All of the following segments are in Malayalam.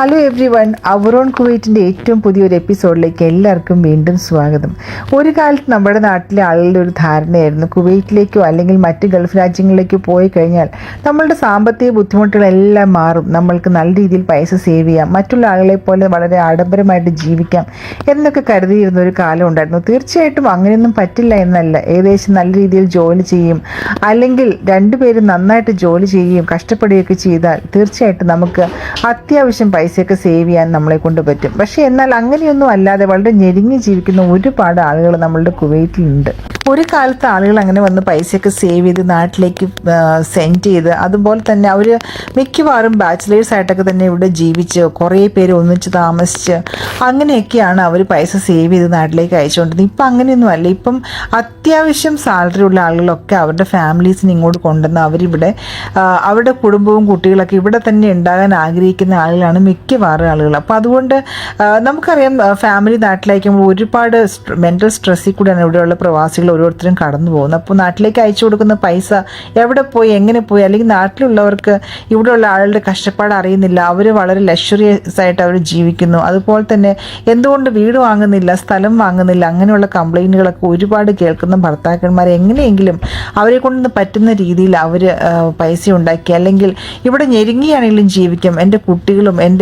ഹലോ എവ്രി വൺ അവറോൺ കുവൈറ്റിന്റെ ഏറ്റവും പുതിയൊരു എപ്പിസോഡിലേക്ക് എല്ലാവർക്കും വീണ്ടും സ്വാഗതം. ഒരു കാലത്ത് നമ്മുടെ നാട്ടിലെ ആളുകളുടെ ഒരു ധാരണയായിരുന്നു കുവൈറ്റിലേക്കോ അല്ലെങ്കിൽ മറ്റ് ഗൾഫ് രാജ്യങ്ങളിലേക്കോ പോയി കഴിഞ്ഞാൽ നമ്മളുടെ സാമ്പത്തിക ബുദ്ധിമുട്ടുകളെല്ലാം മാറും. നമ്മൾക്ക് നല്ല രീതിയിൽ പൈസ സേവ് ചെയ്യാം മറ്റുള്ള ആളുകളെ പോലെ വളരെ ആഡംബരമായിട്ട് ജീവിക്കാം എന്നൊക്കെ കരുതിയിരുന്ന ഒരു കാലം ഉണ്ടായിരുന്നു. തീർച്ചയായിട്ടും അങ്ങനെയൊന്നും പറ്റില്ല എന്നല്ല. ഏകദേശം നല്ല രീതിയിൽ ജോലി ചെയ്യും അല്ലെങ്കിൽ രണ്ടുപേരും നന്നായിട്ട് ജോലി ചെയ്യുകയും കഷ്ടപ്പെടുകയൊക്കെ ചെയ്താൽ തീർച്ചയായിട്ടും നമുക്ക് അത്യാവശ്യം പൈസയൊക്കെ സേവ് ചെയ്യാൻ നമ്മളെ കൊണ്ട് പറ്റും. പക്ഷേ എന്നാൽ അങ്ങനെയൊന്നും അല്ലാതെ വളരെ ഞെരുങ്ങി ജീവിക്കുന്ന ഒരുപാട് ആളുകൾ നമ്മളുടെ കുവൈറ്റിലുണ്ട്. ഒരു കാലത്ത് ആളുകൾ അങ്ങനെ വന്ന് പൈസയൊക്കെ സേവ് ചെയ്ത് നാട്ടിലേക്ക് സെൻഡ് ചെയ്ത് അതുപോലെ തന്നെ അവർ മിക്കവാറും ബാച്ചിലേഴ്സ് ആയിട്ടൊക്കെ തന്നെ ഇവിടെ ജീവിച്ച് കുറേ പേര് ഒന്നിച്ച് താമസിച്ച് അങ്ങനെയൊക്കെയാണ് അവർ പൈസ സേവ് ചെയ്ത് നാട്ടിലേക്ക് അയച്ചുകൊണ്ടിരുന്നത്. ഇപ്പം അങ്ങനെയൊന്നും അല്ല. ഇപ്പം അത്യാവശ്യം സാലറി ഉള്ള ആളുകളൊക്കെ അവരുടെ ഫാമിലീസിനെ ഇങ്ങോട്ട് കൊണ്ടുവന്ന് അവരിവിടെ അവരുടെ കുടുംബവും കുട്ടികളൊക്കെ ഇവിടെ തന്നെ ഉണ്ടാകാൻ ആഗ്രഹിക്കുന്ന ആളുകളാണ് മിക്കവാറും ആളുകൾ അപ്പോൾ അതുകൊണ്ട് നമുക്കറിയാം ഫാമിലി നാട്ടിലയക്കുമ്പോൾ ഒരുപാട് മെന്റൽ സ്ട്രെസ്സിൽ കൂടെയാണ് ഇവിടെയുള്ള പ്രവാസികൾ ഓരോരുത്തരും കടന്നു പോകുന്നത്. അപ്പോൾ നാട്ടിലേക്ക് അയച്ചു കൊടുക്കുന്ന പൈസ എവിടെ പോയി എങ്ങനെ പോയി അല്ലെങ്കിൽ നാട്ടിലുള്ളവർക്ക് ഇവിടെയുള്ള ആളുകളുടെ കഷ്ടപ്പാട് അറിയുന്നില്ല അവർ വളരെ ലക്ഷറിയസ് ആയിട്ട് അവർ ജീവിക്കുന്നു. അതുപോലെ തന്നെ എന്തുകൊണ്ട് വീട് വാങ്ങുന്നില്ല സ്ഥലം വാങ്ങുന്നില്ല അങ്ങനെയുള്ള കംപ്ലൈന്റുകളൊക്കെ ഒരുപാട് കേൾക്കുന്ന ഭർത്താക്കന്മാർ എങ്ങനെയെങ്കിലും അവരെ കൊണ്ട് പറ്റുന്ന രീതിയിൽ അവർ പൈസ ഉണ്ടാക്കി അല്ലെങ്കിൽ ഇവിടെ ഞെരുങ്ങിയാണെങ്കിലും ജീവിക്കും. എന്റെ കുട്ടികളും എന്റെ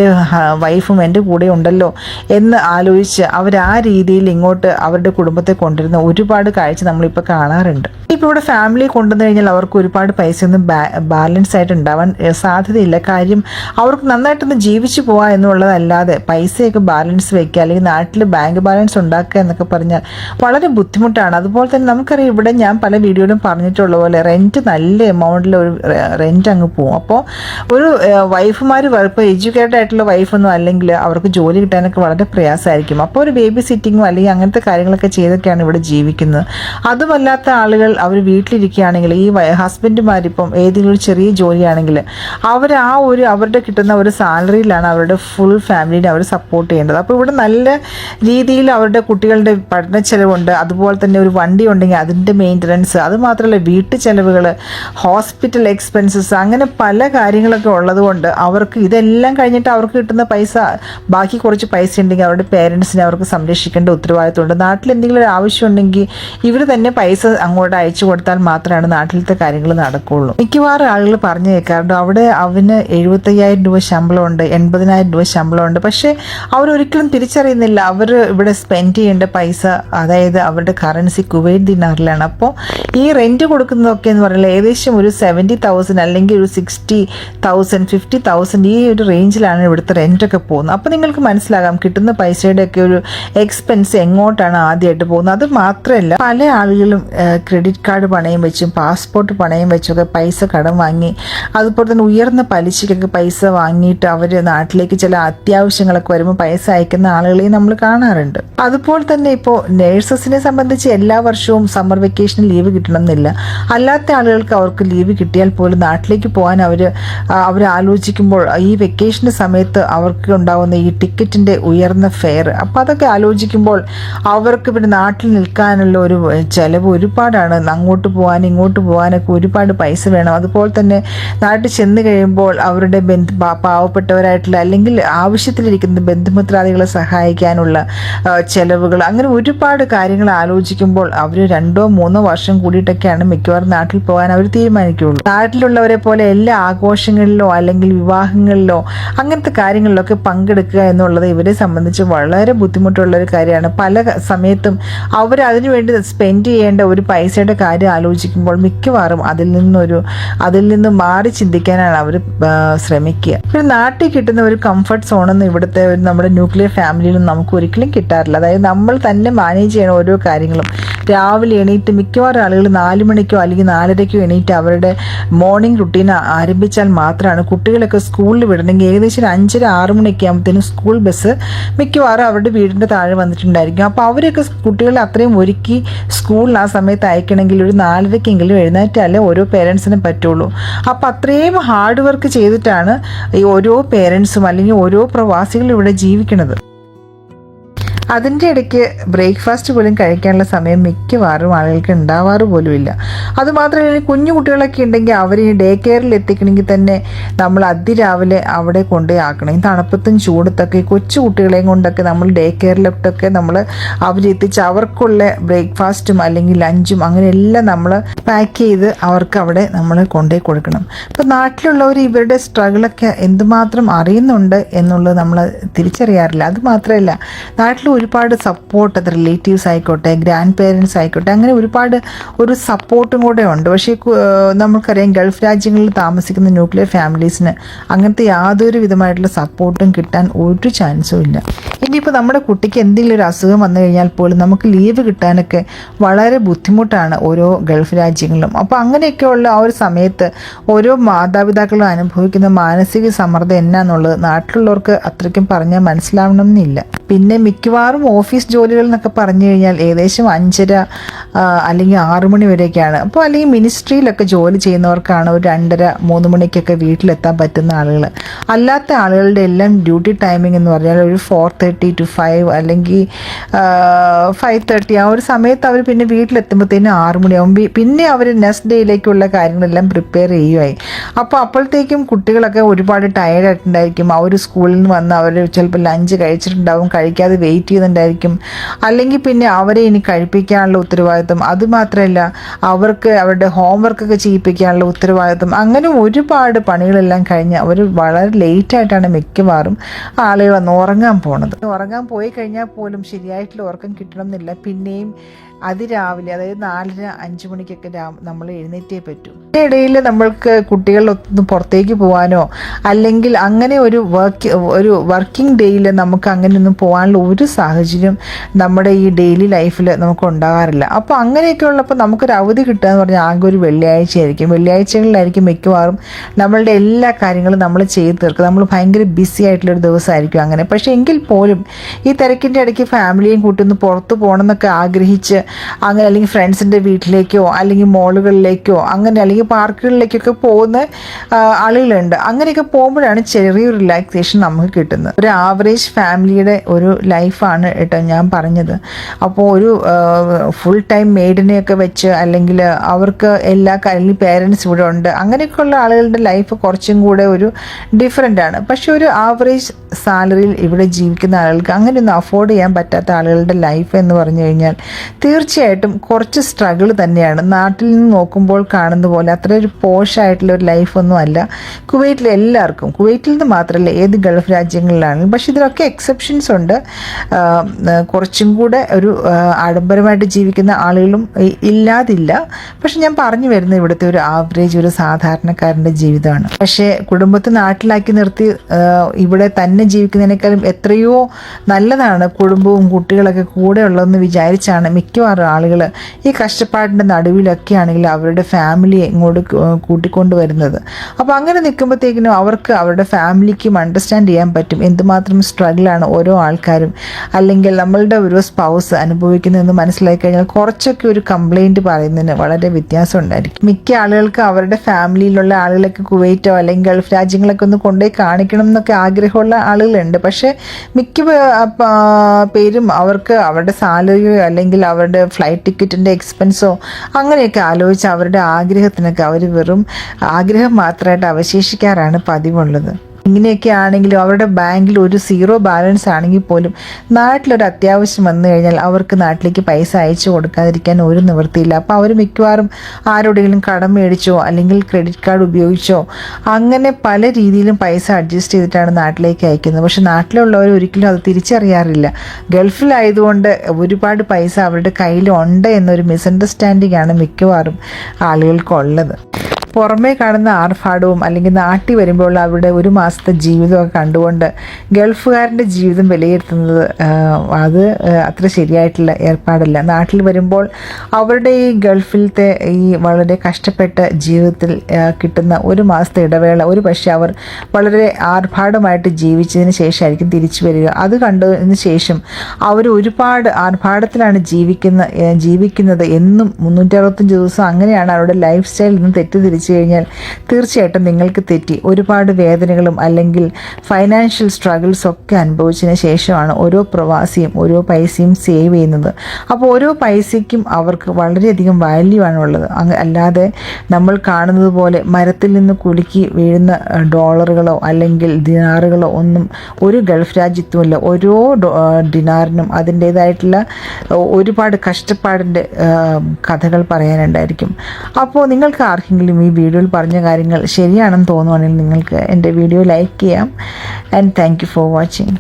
വൈഫും എന്റെ കൂടെ ഉണ്ടല്ലോ എന്ന് ആലോചിച്ച് അവർ ആ രീതിയിൽ ഇങ്ങോട്ട് അവരുടെ കുടുംബത്തെ കൊണ്ടുവരുന്ന ഒരുപാട് കാഴ്ച നമ്മളിപ്പോൾ കാണാറുണ്ട്. ഇപ്പോൾ ഇവിടെ ഫാമിലി കൊണ്ടുവന്നു കഴിഞ്ഞാൽ അവർക്ക് ഒരുപാട് പൈസയൊന്നും ബാലൻസ് ആയിട്ട് ഉണ്ടാവാൻ സാധ്യതയില്ല. കാര്യം അവർക്ക് നന്നായിട്ടൊന്ന് ജീവിച്ചു പോവുക എന്നുള്ളതല്ലാതെ പൈസയൊക്കെ ബാലൻസ് വെക്കുക അല്ലെങ്കിൽ നാട്ടിൽ ബാങ്ക് ബാലൻസ് ഉണ്ടാക്കുക എന്നൊക്കെ പറഞ്ഞാൽ വളരെ ബുദ്ധിമുട്ടാണ്. അതുപോലെ തന്നെ നമുക്കറിയാം ഇവിടെ ഞാൻ പല വീഡിയോയിലും പറഞ്ഞിട്ടുള്ള പോലെ റെന്റ് നല്ല എമൗണ്ടിൽ ഒരു റെന്റ് അങ്ങ് പോവും. അപ്പോൾ ഒരു വൈഫുമാർ ഇപ്പോൾ എഡ്യൂക്കേറ്റഡ് ആയിട്ടുള്ള വൈഫൊന്നും അല്ലെങ്കിൽ അവർക്ക് ജോലി കിട്ടാനൊക്കെ വളരെ പ്രയാസമായിരിക്കും. അപ്പോൾ ഒരു ബേബി സിറ്റിങ്ങും അല്ലെങ്കിൽ അങ്ങനത്തെ കാര്യങ്ങളൊക്കെ ചെയ്തൊക്കെയാണ് ഇവിടെ ജീവിക്കുന്നത്. അതുമല്ലാത്ത ആളുകൾ അവർ വീട്ടിലിരിക്കുകയാണെങ്കിൽ ഈ ഹസ്ബൻഡുമാരിപ്പം ഏതെങ്കിലും ഒരു ചെറിയ ജോലിയാണെങ്കിൽ അവർ ആ ഒരു അവരുടെ കിട്ടുന്ന ഒരു സാലറിയിലാണ് അവരുടെ ഫുൾ ഫാമിലിനെ അവർ സപ്പോർട്ട് ചെയ്യേണ്ടത്. അപ്പോൾ ഇവിടെ നല്ല രീതിയിൽ അവരുടെ കുട്ടികളുടെ പഠന ചെലവുണ്ട്. അതുപോലെ തന്നെ ഒരു വണ്ടി ഉണ്ടെങ്കിൽ അതിന്റെ മെയിന്റനൻസ് അത് മാത്രമല്ല വീട്ടു ചെലവുകൾ ഹോസ്പിറ്റൽ എക്സ്പെൻസസ് അങ്ങനെ പല കാര്യങ്ങളൊക്കെ ഉള്ളതുകൊണ്ട് അവർക്ക് ഇതെല്ലാം കഴിഞ്ഞിട്ട് അവർക്ക് കിട്ടുന്ന പൈസ ബാക്കി കുറച്ച് പൈസ ഉണ്ടെങ്കിൽ അവരുടെ പേരൻസിനെ അവർക്ക് സംരക്ഷിക്കേണ്ട ഉത്തരവാദിത്തമുണ്ട് നാട്ടിൽ എന്തെങ്കിലും ഒരു ആവശ്യം ഉണ്ടെങ്കിൽ ഇവർ തന്നെ പൈസ അങ്ങോട്ട് കൊടുത്താൽ മാത്രമാണ് നാട്ടിലത്തെ കാര്യങ്ങൾ നടക്കുകയുള്ളൂ മിക്കവാറും ആളുകൾ പറഞ്ഞു കേൾക്കാറുണ്ട് അവിടെ അവന് എഴുപത്തയ്യായിരം രൂപ ശമ്പളമുണ്ട് എൺപതിനായിരം രൂപ ശമ്പളമുണ്ട്. പക്ഷേ അവരൊരിക്കലും തിരിച്ചറിയുന്നില്ല. അവർ ഇവിടെ സ്പെൻഡ് ചെയ്യേണ്ട പൈസ അതായത് അവരുടെ കറൻസി കുവൈറ്റ് ദിനാറിലാണ്. അപ്പോൾ ഈ റെന്റ് കൊടുക്കുന്നതൊക്കെ എന്ന് പറയുന്നത് ഏകദേശം ഒരു സെവന്റി തൗസൻഡ് അല്ലെങ്കിൽ ഒരു സിക്സ്റ്റി തൗസൻഡ് ഫിഫ്റ്റി തൗസൻഡ് ഈ ഒരു റേഞ്ചിലാണ് ഇവിടുത്തെ റെന്റൊക്കെ പോകുന്നത്. അപ്പോൾ നിങ്ങൾക്ക് മനസ്സിലാകാം കിട്ടുന്ന പൈസയുടെ ഒക്കെ ഒരു എക്സ്പെൻസ് എങ്ങോട്ടാണ് ആദ്യമായിട്ട് പോകുന്നത്? അത് മാത്രമല്ല പല ആളുകളും ക്രെഡിറ്റ് കാർഡ് പണയം വെച്ചും പാസ്പോർട്ട് പണയം വെച്ചൊക്കെ പൈസ കടം വാങ്ങി അതുപോലെ തന്നെ ഉയർന്ന പലിശയ്ക്കൊക്കെ പൈസ വാങ്ങിയിട്ട് അവർ നാട്ടിലേക്ക് ചില അത്യാവശ്യങ്ങളൊക്കെ വരുമ്പോൾ പൈസ അയക്കുന്ന ആളുകളെയും നമ്മൾ കാണാറുണ്ട്. അതുപോലെ തന്നെ ഇപ്പോൾ നേഴ്സസിനെ സംബന്ധിച്ച് എല്ലാ വർഷവും സമ്മർ വെക്കേഷന് ലീവ് കിട്ടണമെന്നില്ല. അല്ലാത്ത ആളുകൾക്ക് അവർക്ക് ലീവ് കിട്ടിയാൽ പോലും നാട്ടിലേക്ക് പോകാൻ അവർ അവർ ആലോചിക്കുമ്പോൾ ഈ വെക്കേഷന്റെ സമയത്ത് അവർക്ക് ഉണ്ടാകുന്ന ഈ ടിക്കറ്റിന്റെ ഉയർന്ന ഫെയർ അപ്പോൾ അതൊക്കെ ആലോചിക്കുമ്പോൾ അവർക്ക് പിന്നെ നാട്ടിൽ നിൽക്കാനുള്ള ഒരു ചിലവ് ഒരുപാടാണ്. അങ്ങോട്ട് പോകാൻ ഇങ്ങോട്ട് പോകാനൊക്കെ ഒരുപാട് പൈസ വേണം. അതുപോലെ തന്നെ നാട്ടിൽ ചെന്ന് കഴിയുമ്പോൾ അവരുടെ ബന്ധു പാവപ്പെട്ടവരായിട്ടുള്ള അല്ലെങ്കിൽ ആവശ്യത്തിലിരിക്കുന്ന ബന്ധുമിത്രാദികളെ സഹായിക്കാനുള്ള ചെലവുകൾ അങ്ങനെ ഒരുപാട് കാര്യങ്ങൾ ആലോചിക്കുമ്പോൾ അവർ രണ്ടോ മൂന്നോ വർഷം കൂടിയിട്ടൊക്കെയാണ് മിക്കവാറും നാട്ടിൽ പോകാൻ അവർ തീരുമാനിക്കുകയുള്ളൂ നാട്ടിലുള്ളവരെ പോലെ എല്ലാ ആഘോഷങ്ങളിലോ അല്ലെങ്കിൽ വിവാഹങ്ങളിലോ അങ്ങനത്തെ കാര്യങ്ങളിലൊക്കെ പങ്കെടുക്കുക എന്നുള്ളത് ഇവരെ സംബന്ധിച്ച് വളരെ ബുദ്ധിമുട്ടുള്ള ഒരു കാര്യമാണ്. പല സമയത്തും അവർ അതിനുവേണ്ടി സ്പെൻഡ് ചെയ്യേണ്ട ഒരു പൈസയുടെ കാര്യം ആലോചിക്കുമ്പോൾ മിക്കവാറും അതിൽ നിന്നൊരു അതിൽ നിന്ന് മാറി ചിന്തിക്കാനാണ് അവർ ശ്രമിക്കുക. പിന്നെ നാട്ടിൽ കിട്ടുന്ന ഒരു കംഫർട്ട് സോണൊന്നും ഇവിടുത്തെ ഒരു നമ്മുടെ ന്യൂക്ലിയർ ഫാമിലിയിലും നമുക്ക് ഒരിക്കലും കിട്ടാറില്ല. അതായത് നമ്മൾ തന്നെ മാനേജ് ചെയ്യണ ഓരോ കാര്യങ്ങളും. രാവിലെ എണീറ്റ് മിക്കവാറും ആളുകൾ നാല് മണിക്കോ അല്ലെങ്കിൽ നാലരയ്ക്കോ എണീറ്റ് അവരുടെ മോർണിംഗ് റുട്ടീൻ ആരംഭിച്ചാൽ മാത്രമാണ് കുട്ടികളൊക്കെ സ്കൂളിൽ വിടണമെങ്കിൽ ഏകദേശം ഒരു അഞ്ചര ആറ് മണിയൊക്കെ ആകുമ്പോഴത്തേനും സ്കൂൾ ബസ് മിക്കവാറും അവരുടെ വീടിന്റെ താഴെ വന്നിട്ടുണ്ടായിരിക്കും. അപ്പോൾ അവരൊക്കെ കുട്ടികളെ അത്രയും ഒരുക്കി സ്കൂളിൽ ആ സമയത്ത് അയക്കണമെങ്കിൽ ഒരു നാലരയ്ക്കെങ്കിലും എഴുന്നേറ്റാലേ ഓരോ പേരൻസിനും പറ്റുള്ളൂ. അപ്പോൾ അത്രയും ഹാർഡ് വർക്ക് ചെയ്തിട്ടാണ് ഈ ഓരോ പേരൻസും അല്ലെങ്കിൽ ഓരോ പ്രവാസികളും ഇവിടെ ജീവിക്കുന്നത്. അതിന്റെ ഇടയ്ക്ക് ബ്രേക്ക്ഫാസ്റ്റ് പോലും കഴിക്കാനുള്ള സമയം മിക്കവാറും ആളുകൾക്ക് ഉണ്ടാവാറ് പോലുമില്ല. അതുമാത്രമല്ല കുഞ്ഞു കുട്ടികളൊക്കെ ഉണ്ടെങ്കിൽ അവരെ ഡേ കെയറിൽ എത്തിക്കണമെങ്കിൽ തന്നെ നമ്മൾ അതിരാവിലെ അവിടെ കൊണ്ടുപോയി ആക്കണം. ഈ തണുപ്പത്തും ചൂടത്തൊക്കെ കൊച്ചു കുട്ടികളെയും കൊണ്ടൊക്കെ നമ്മൾ ഡേ കെയറിലോട്ടൊക്കെ നമ്മൾ അവരെത്തിച്ച് അവർക്കുള്ള ബ്രേക്ക്ഫാസ്റ്റും അല്ലെങ്കിൽ ലഞ്ചും അങ്ങനെയെല്ലാം നമ്മൾ പാക്ക് ചെയ്ത് അവർക്ക് അവിടെ നമ്മൾ കൊണ്ടുപോയി കൊടുക്കണം. അപ്പോൾ നാട്ടിലുള്ളവർ ഇവരുടെ സ്ട്രഗിളൊക്കെ എന്തുമാത്രം അറിയുന്നുണ്ട് എന്നുള്ളത് നമ്മൾ തിരിച്ചറിയാറില്ല. അത് മാത്രമല്ല നാട്ടിൽ ഒരുപാട് സപ്പോർട്ട് അത് റിലേറ്റീവ്സ് ആയിക്കോട്ടെ ഗ്രാൻഡ് പേരൻസ് ആയിക്കോട്ടെ അങ്ങനെ ഒരുപാട് ഒരു സപ്പോർട്ടും കൂടെ ഉണ്ട്. പക്ഷേ നമുക്കറിയാം ഗൾഫ് രാജ്യങ്ങളിൽ താമസിക്കുന്ന ന്യൂക്ലിയർ ഫാമിലീസിന് അങ്ങനത്തെ യാതൊരു വിധമായിട്ടുള്ള സപ്പോർട്ടും കിട്ടാൻ ഒരു ചാൻസും ഇല്ല. ഇനിയിപ്പോൾ നമ്മുടെ കുട്ടിക്ക് എന്തെങ്കിലും ഒരു അസുഖം വന്നു കഴിഞ്ഞാൽ പോലും നമുക്ക് ലീവ് കിട്ടാനൊക്കെ വളരെ ബുദ്ധിമുട്ടാണ് ഓരോ ഗൾഫ് രാജ്യങ്ങളിലും. അപ്പോൾ അങ്ങനെയൊക്കെയുള്ള ആ ഒരു സമയത്ത് ഓരോ മാതാപിതാക്കളും അനുഭവിക്കുന്ന മാനസിക സമ്മർദ്ദം എന്നാന്നുള്ളത് നാട്ടിലുള്ളവർക്ക് അത്രയ്ക്കും പറഞ്ഞാൽ മനസ്സിലാവണം എന്നില്ല പിന്നെ മിക്കവാറും ഓഫീസ് ജോലികൾ എന്നൊക്കെ പറഞ്ഞു കഴിഞ്ഞാൽ ഏകദേശം അഞ്ചര അല്ലെങ്കിൽ ആറ് മണി വരെയൊക്കെയാണ്. അപ്പോൾ അല്ലെങ്കിൽ മിനിസ്ട്രിയിലൊക്കെ ജോലി ചെയ്യുന്നവർക്കാണ് ഒരു രണ്ടര മൂന്ന് മണിക്കൊക്കെ വീട്ടിലെത്താൻ പറ്റുന്ന ആളുകൾ. അല്ലാത്ത ആളുകളുടെ എല്ലാം ഡ്യൂട്ടി ടൈമിംഗ് എന്ന് പറഞ്ഞാൽ ഒരു ഫോർ തേർട്ടി ടു ഫൈവ് അല്ലെങ്കിൽ ഫൈവ് തേർട്ടി ആ ഒരു സമയത്ത് അവർ പിന്നെ വീട്ടിലെത്തുമ്പോഴത്തേനും ആറ് മണിയാവും. പി- പിന്നെ അവർ നെക്സ്റ്റ് ഡേയിലേക്കുള്ള കാര്യങ്ങളെല്ലാം പ്രിപ്പയർ ചെയ്യുമായി അപ്പോൾ അപ്പോഴത്തേക്കും കുട്ടികളൊക്കെ ഒരുപാട് ടയർഡായിട്ടുണ്ടായിരിക്കും അവർ സ്കൂളിൽ നിന്ന് വന്ന് അവർ ചിലപ്പോൾ ലഞ്ച് കഴിച്ചിട്ടുണ്ടാവും കഴിക്കാതെ വെയിറ്റ് ചെയ്യുന്നുണ്ടായിരിക്കും. അല്ലെങ്കിൽ പിന്നെ അവരെ ഇനി കഴിപ്പിക്കാനുള്ള ഉത്തരവാദിത്വം. അതുമാത്രമല്ല അവർക്ക് അവരുടെ ഹോംവർക്കൊക്കെ ചെയ്യിപ്പിക്കാനുള്ള ഉത്തരവാദിത്വം. അങ്ങനെ ഒരുപാട് പണികളെല്ലാം കഴിഞ്ഞ് അവർ വളരെ ലേറ്റായിട്ടാണ് മിക്കവാറും ആളുകൾ വന്ന് ഉറങ്ങാൻ പോണത്. ഉറങ്ങാൻ പോയി കഴിഞ്ഞാൽ പോലും ശരിയായിട്ടുള്ള ഉറക്കം കിട്ടണം എന്നില്ല. പിന്നെയും അതിരാവിലെ അതായത് നാലര അഞ്ച് മണിക്കൊക്കെ നമ്മൾ എഴുന്നേറ്റേ പറ്റൂ. ഇടയിൽ നമ്മൾക്ക് കുട്ടികളൊന്ന് പുറത്തേക്ക് പോകാനോ അല്ലെങ്കിൽ അങ്ങനെ ഒരു വർക്ക് ഒരു വർക്കിംഗ് ഡേയിൽ നമുക്ക് അങ്ങനെയൊന്നും പോകാനുള്ള ഒരു സാഹചര്യം നമ്മുടെ ഈ ഡെയിലി ലൈഫിൽ നമുക്ക് ഉണ്ടാകാറില്ല. അപ്പോൾ അങ്ങനെയൊക്കെ ഉള്ളപ്പോൾ നമുക്കൊരു അവധി കിട്ടുക എന്ന് പറഞ്ഞാൽ ആകെ ഒരു വെള്ളിയാഴ്ച ആയിരിക്കും വെള്ളിയാഴ്ചകളിലായിരിക്കും മിക്കവാറും നമ്മളുടെ എല്ലാ കാര്യങ്ങളും നമ്മൾ ചെയ്ത് തീർക്കുക. നമ്മൾ ഭയങ്കര ബിസി ആയിട്ടുള്ളൊരു ദിവസമായിരിക്കും അങ്ങനെ. പക്ഷേ എങ്കിൽ പോലും ഈ തിരക്കിന്റെ ഇടയ്ക്ക് ഫാമിലിയും കൂട്ടി ഒന്ന് പുറത്ത് പോകണം എന്നൊക്കെ ആഗ്രഹിച്ച് അങ്ങനെ അല്ലെങ്കിൽ ഫ്രണ്ട്സിന്റെ വീട്ടിലേക്കോ അല്ലെങ്കിൽ മോളുകളിലേക്കോ അങ്ങനെ അല്ലെങ്കിൽ പാർക്കുകളിലേക്കൊക്കെ പോകുന്ന ആളുകളുണ്ട്. അങ്ങനെയൊക്കെ പോകുമ്പോഴാണ് ചെറിയൊരു റിലാക്സേഷൻ നമുക്ക് കിട്ടുന്നത്. ഒരു ആവറേജ് ഫാമിലിയുടെ ഒരു ലൈഫാണ് കേട്ടോ ഞാൻ പറഞ്ഞത്. അപ്പോൾ ഒരു ഫുൾ ടൈം മെയ്ഡിനെയൊക്കെ വെച്ച് അല്ലെങ്കിൽ അവർക്ക് എല്ലാ കാര്യം പേരൻസ് ഇവിടെ ഉണ്ട്. അങ്ങനെയൊക്കെയുള്ള ആളുകളുടെ ലൈഫ് കുറച്ചും കൂടെ ഒരു ഡിഫറെന്റ് ആണ്. പക്ഷെ ഒരു ആവറേജ് സാലറിയിൽ ഇവിടെ ജീവിക്കുന്ന ആളുകൾക്ക് അങ്ങനെയൊന്നും അഫോർഡ് ചെയ്യാൻ പറ്റാത്ത ആളുകളുടെ ലൈഫ് എന്ന് പറഞ്ഞു കഴിഞ്ഞാൽ തീർച്ചയായിട്ടും കുറച്ച് സ്ട്രഗിൾ തന്നെയാണ്. നാട്ടിൽ നിന്ന് നോക്കുമ്പോൾ കാണുന്ന പോലെ അത്ര ഒരു പോഷായിട്ടുള്ള ഒരു ലൈഫൊന്നും അല്ല. കുവൈറ്റിലെ എല്ലാവർക്കും കുവൈറ്റിൽ നിന്ന് മാത്രമല്ല ഏത് ഗൾഫ് രാജ്യങ്ങളിലാണെങ്കിലും. പക്ഷേ ഇതിലൊക്കെ എക്സെപ്ഷൻസ് ഉണ്ട്. കുറച്ചും കൂടെ ഒരു ആഡംബരമായിട്ട് ജീവിക്കുന്ന ആളുകളും ഇല്ലാതില്ല. പക്ഷെ ഞാൻ പറഞ്ഞു വരുന്നത് ഇവിടുത്തെ ഒരു ആവറേജ് ഒരു സാധാരണക്കാരന്റെ ജീവിതമാണ്. പക്ഷേ കുടുംബത്തെ നാട്ടിലാക്കി നിർത്തി ഇവിടെ തന്നെ ജീവിക്കുന്നതിനേക്കാളും എത്രയോ നല്ലതാണ് കുടുംബവും കുട്ടികളൊക്കെ കൂടെ ഉള്ളതെന്ന് വിചാരിച്ചാണ് മിക്കവാറും ആളുകൾ ഈ കഷ്ടപ്പാടിന്റെ നടുവിലൊക്കെ ആണെങ്കിൽ അവരുടെ ഫാമിലിയെ ഇങ്ങോട്ട് കൂട്ടിക്കൊണ്ട് വരുന്നത് അപ്പോൾ അങ്ങനെ നിൽക്കുമ്പോഴത്തേക്കിനും അവർക്ക് അവരുടെ ഫാമിലിക്കും അണ്ടർസ്റ്റാൻഡ് ചെയ്യാൻ പറ്റും. എന്തുമാത്രം സ്ട്രഗിളാണ് ഓരോ ആൾക്കാരും. അല്ലെങ്കിൽ നമ്മളുടെ ഒരു സ്പൗസ് അനുഭവിക്കുന്നതെന്ന് മനസ്സിലാക്കി കഴിഞ്ഞാൽ കുറച്ചൊക്കെ ഒരു കംപ്ലൈന്റ് പറയുന്നതിന് വളരെ വ്യത്യാസം ഉണ്ടായിരിക്കും. മിക്ക ആളുകൾക്ക് അവരുടെ ഫാമിലിയിലുള്ള ആളുകളൊക്കെ കുവൈറ്റോ അല്ലെങ്കിൽ ഗൾഫ് രാജ്യങ്ങളൊക്കെ ഒന്ന് കൊണ്ടുപോയി കാണിക്കണം എന്നൊക്കെ ആഗ്രഹമുള്ള ആളുകളുണ്ട്. പക്ഷേ മിക്ക പേരും അവർക്ക് അവരുടെ സാലറിയോ അല്ലെങ്കിൽ അവരുടെ ഫ്ലൈറ്റ് ടിക്കറ്റിന്റെ എക്സ്പെൻസോ അങ്ങനെയൊക്കെ ആലോചിച്ച് അവരുടെ ആഗ്രഹത്തിനൊക്കെ അവർ വെറും ആഗ്രഹം മാത്രമായിട്ട് അവശേഷിക്കാറാണ് പതിവുള്ളത്. ഇങ്ങനെയൊക്കെ ആണെങ്കിലും അവരുടെ ബാങ്കിൽ ഒരു സീറോ ബാലൻസ് ആണെങ്കിൽ പോലും നാട്ടിലൊരു അത്യാവശ്യം വന്നു കഴിഞ്ഞാൽ അവർക്ക് നാട്ടിലേക്ക് പൈസ അയച്ചു കൊടുക്കാതിരിക്കാൻ ഒരു നിവൃത്തിയില്ല. അപ്പോൾ അവർ മിക്കവാറും ആരോടെങ്കിലും കടം മേടിച്ചോ അല്ലെങ്കിൽ ക്രെഡിറ്റ് കാർഡ് ഉപയോഗിച്ചോ അങ്ങനെ പല രീതിയിലും പൈസ അഡ്ജസ്റ്റ് ചെയ്തിട്ടാണ് നാട്ടിലേക്ക് അയക്കുന്നത്. പക്ഷെ നാട്ടിലുള്ളവർ ഒരിക്കലും അത് തിരിച്ചറിയാറില്ല. ഗൾഫിലായതുകൊണ്ട് ഒരുപാട് പൈസ അവരുടെ കയ്യിലുണ്ട് എന്നൊരു മിസ്അണ്ടർസ്റ്റാൻഡിംഗ് ആണ് മിക്കവാറും ആളുകൾക്കുള്ളത് പുറമേ കാണുന്ന ആർഭാടവും അല്ലെങ്കിൽ നാട്ടിൽ വരുമ്പോൾ അവരുടെ ഒരു മാസത്തെ ജീവിതമൊക്കെ കണ്ടുകൊണ്ട് ഗൾഫുകാരന്റെ ജീവിതം വിലയിരുത്തുന്നത് അത് അത്ര ശരിയായിട്ടുള്ള ഏർപ്പാടല്ല. നാട്ടിൽ വരുമ്പോൾ അവരുടെ ഈ ഗൾഫിലത്തെ ഈ വളരെ കഷ്ടപ്പെട്ട ജീവിതത്തിൽ കിട്ടുന്ന ഒരു മാസത്തെ ഇടവേള ഒരു പക്ഷേ അവർ വളരെ ആർഭാടമായിട്ട് ജീവിച്ചതിന് ശേഷമായിരിക്കും തിരിച്ചു വരിക. അത് കണ്ടതിന് ശേഷം അവർ ഒരുപാട് ആർഭാടത്തിലാണ് ജീവിക്കുന്ന ജീവിക്കുന്നത് എന്നും മുന്നൂറ്റി അറുപത്തഞ്ച് ദിവസം അങ്ങനെയാണ് അവരുടെ ലൈഫ് സ്റ്റൈൽ നിന്ന് തെറ്റിദ്ധരിച്ച് ചോദിച്ചു കഴിഞ്ഞാൽ തീർച്ചയായിട്ടും നിങ്ങൾക്ക് തെറ്റി. ഒരുപാട് വേദനകളും അല്ലെങ്കിൽ ഫൈനാൻഷ്യൽ സ്ട്രഗിൾസ് ഒക്കെ അനുഭവിച്ചതിന് ശേഷമാണ് ഓരോ പ്രവാസിയും ഓരോ പൈസയും സേവ് ചെയ്യുന്നത്. അപ്പോൾ ഓരോ പൈസയ്ക്കും അവർക്ക് വളരെയധികം വാല്യൂ ആണ് ഉള്ളത്. അങ്ങ് അല്ലാതെ നമ്മൾ കാണുന്നത് പോലെ മരത്തിൽ നിന്ന് കുലുക്കി വീഴുന്ന ഡോളറുകളോ അല്ലെങ്കിൽ ദിനാറുകളോ ഒന്നും ഒരു ഗൾഫ് രാജ്യത്തുമില്ല. ഓരോ ഡിനാറിനും അതിന്റേതായിട്ടുള്ള ഒരുപാട് കഷ്ടപ്പാടിന്റെ കഥകൾ പറയാനുണ്ടായിരിക്കും. അപ്പോൾ നിങ്ങൾക്ക് ആർക്കെങ്കിലും ഈ വീഡിയോയിൽ പറഞ്ഞ കാര്യങ്ങൾ ശരിയാണെന്ന് തോന്നുവാണെങ്കിൽ നിങ്ങൾക്ക് എന്റെ വീഡിയോ ലൈക്ക് ചെയ്യാം. And thank for watching